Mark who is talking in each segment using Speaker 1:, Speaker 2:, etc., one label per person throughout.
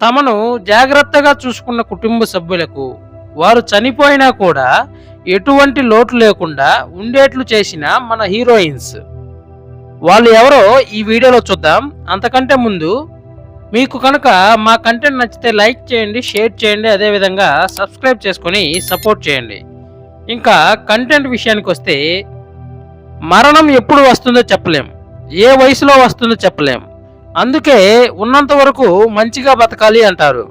Speaker 1: తమను జాగ్రత్తగా చూసుకున్న కుటుంబ సభ్యులకు వారు చనిపోయినా కూడా ఎటువంటి లోటు లేకుండా ఉండేట్లు చేసిన మన హీరోయిన్స్. వాళ్ళు ఎవరో ఈ వీడియోలో చూద్దాం. అంతకంటే ముందు మీకు కనుక మా కంటెంట్ నచ్చితే లైక్ చేయండి షేర్ చేయండి అదేవిధంగా సబ్స్క్రైబ్ చేసుకొని సపోర్ట్ చేయండి. ఇంకా కంటెంట్ విషయానికి వస్తే మరణం ఎప్పుడు వస్తుందో చెప్పలేం. ఏ వయసులో వస్తుందో చెప్పలేం. అందుకే ఉన్నంత వరకు మంచిగా బతకాలి అంటారు.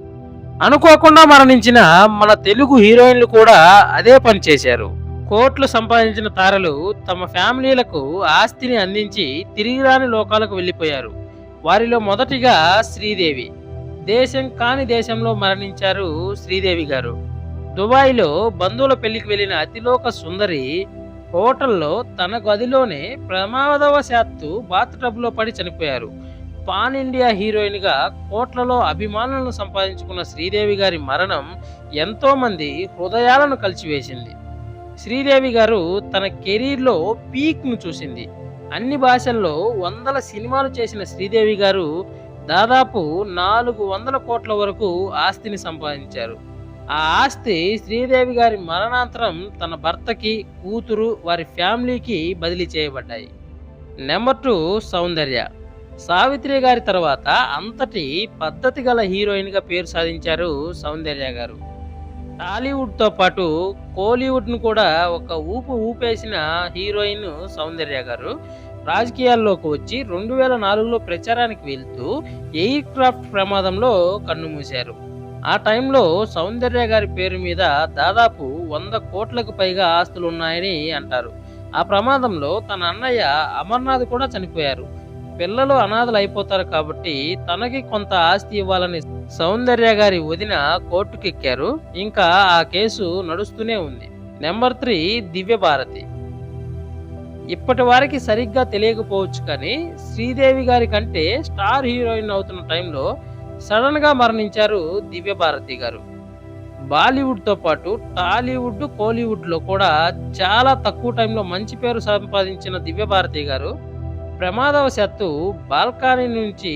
Speaker 1: అనుకోకుండా మరణించిన మన తెలుగు హీరోయిన్లు కూడా అదే పని చేశారు. కోట్లు సంపాదించిన తారలు తమ ఫ్యామిలీలకు ఆస్తిని అందించి తిరిగి రాని లోకాలకు వెళ్ళిపోయారు. వారిలో మొదటిగా శ్రీదేవి దేశం కాని దేశంలో మరణించారు శ్రీదేవి గారు. దుబాయ్లో బంధువుల పెళ్ళికి వెళ్ళిన అతిలోక సుందరి హోటల్లో తన గదిలోనే ప్రమాదవశాత్తు బాత్ టబ్లో పడి చనిపోయారు. పాన్ ఇండియా హీరోయిన్గా కోట్లలో అభిమానులను సంపాదించుకున్న శ్రీదేవి గారి మరణం ఎంతో మంది హృదయాలను కలిచివేసింది. శ్రీదేవి గారు తన కెరీర్లో పీక్ను చూసింది. అన్ని భాషల్లో వందల సినిమాలు చేసిన శ్రీదేవి గారు దాదాపు నాలుగు వందల కోట్ల వరకు ఆస్తిని సంపాదించారు. ఆ ఆస్తి శ్రీదేవి గారి మరణాంతరం తన భర్తకి కూతురు వారి ఫ్యామిలీకి బదిలీ చేయబడ్డాయి. నెంబర్ టూ సౌందర్య. సావిత్రి గారి తర్వాత అంతటి పద్ధతి గల హీరోయిన్గా పేరు సాధించారు సౌందర్య గారు. టాలీవుడ్తో పాటు కోలీవుడ్ను కూడా ఒక ఊపు ఊపేసిన హీరోయిన్ సౌందర్య గారు రాజకీయాల్లోకి వచ్చి రెండు వేల నాలుగులో ప్రచారానికి వెళ్తూ ఎయిర్ క్రాఫ్ట్ ప్రమాదంలో కన్నుమూశారు ఆ టైంలో సౌందర్య గారి పేరు మీద దాదాపు వంద కోట్లకు పైగా ఆస్తులు ఉన్నాయని అంటారు. ఆ ప్రమాదంలో తన అన్నయ్య అమర్నాథ్ కూడా చనిపోయారు. పిల్లలు అనాథలు అయిపోతారు కాబట్టి తనకి కొంత ఆస్తి ఇవ్వాలని సౌందర్య గారి వదిన కోర్టుకెక్కారు. ఇంకా ఆ కేసు నడుస్తూనే ఉంది. Number three Divya Bharati. ఇప్పటి వారికి సరిగ్గా తెలియకపోవచ్చు కానీ శ్రీదేవి గారి కంటే స్టార్ హీరోయిన్ అవుతున్న టైంలో సడన్గా మరణించారు దివ్య భారతి గారు. బాలీవుడ్తో పాటు టాలీవుడ్ కోలీవుడ్లో కూడా చాలా తక్కువ టైంలో మంచి పేరు సంపాదించిన దివ్య భారతి గారు ప్రమాదవశాత్తు బాల్కనీ నుంచి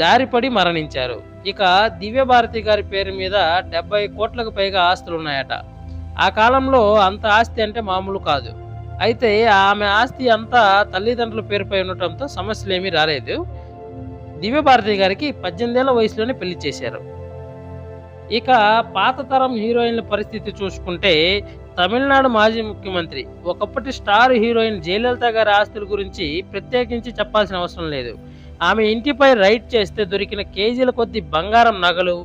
Speaker 1: జారిపడి మరణించారు. ఇక దివ్య భారతి గారి పేరు మీద డెబ్బై కోట్లకు పైగా ఆస్తులు ఉన్నాయట ఆ కాలంలో అంత ఆస్తి అంటే మామూలు కాదు. అయితే ఆమె ఆస్తి అంతా తల్లిదండ్రుల పేరుపై ఉండటంతో సమస్యలు ఏమీ రాలేదు. దివ్య భారతి గారికి పద్దెనిమిదేళ్ళ వయసులోనే పెళ్ళి చేశారు. ఇక పాత తరం హీరోయిన్ల పరిస్థితి చూసుకుంటే తమిళనాడు మాజీ ముఖ్యమంత్రి ఒకప్పటి స్టార్ హీరోయిన్ జయలలిత గారి ఆస్తుల గురించి ప్రత్యేకించి చెప్పాల్సిన అవసరం లేదు. ఆమె ఇంటిపై రైడ్ చేస్తే దొరికిన కేజీల కొద్ది బంగారం నగలు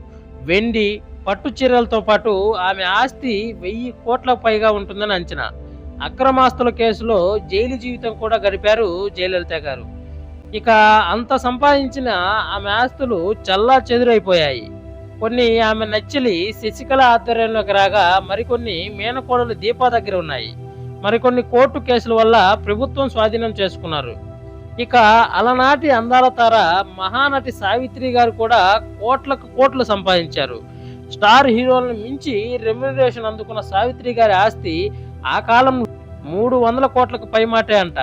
Speaker 1: వెండి పట్టు చీరలతో పాటు ఆమె ఆస్తి వెయ్యి కోట్లకు పైగా ఉంటుందని అంచనా. అక్రమాస్తుల కేసులో జైలు జీవితం కూడా గడిపారు జయలలిత గారు. ఇక అంత సంపాదించిన ఆమె ఆస్తులు చల్లా చెదురైపోయాయి. కొన్ని ఆమె నచ్చిలి శశికళ ఆధ్వర్యంలోకి రాగా మరికొన్ని మేనకోడలు దీపా దగ్గర ఉన్నాయి. మరికొన్ని కోర్టు కేసుల వల్ల ప్రభుత్వం స్వాధీనం చేసుకున్నారు. ఇక అలనాటి అందాల తార మహానటి సావిత్రి గారు కూడా కోట్లకు కోట్లు సంపాదించారు. స్టార్ హీరోలను మించి రెమ్యునరేషన్ అందుకున్న సావిత్రి గారి ఆస్తి ఆ కాలం మూడు వందల కోట్లకు పైమాటే అంట.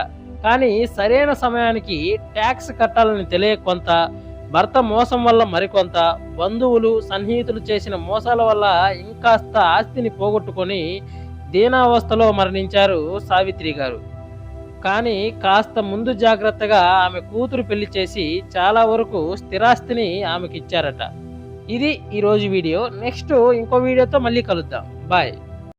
Speaker 1: కానీ సరైన సమయానికి ట్యాక్స్ కట్టాలని తెలియక కొంత భర్త మోసం వల్ల మరికొంత బంధువులు సన్నిహితులు చేసిన మోసాల వల్ల ఇంకాస్త ఆస్తిని పోగొట్టుకొని దీనావస్థలో మరణించారు సావిత్రి గారు. కానీ కాస్త ముందు జాగ్రత్తగా ఆమె కూతురు పెళ్ళి చేసి చాలా వరకు స్థిరాస్తిని ఆమెకిచ్చారట. ఇది ఈరోజు వీడియో. నెక్స్ట్ ఇంకో వీడియోతో మళ్ళీ కలుద్దాం. బాయ్.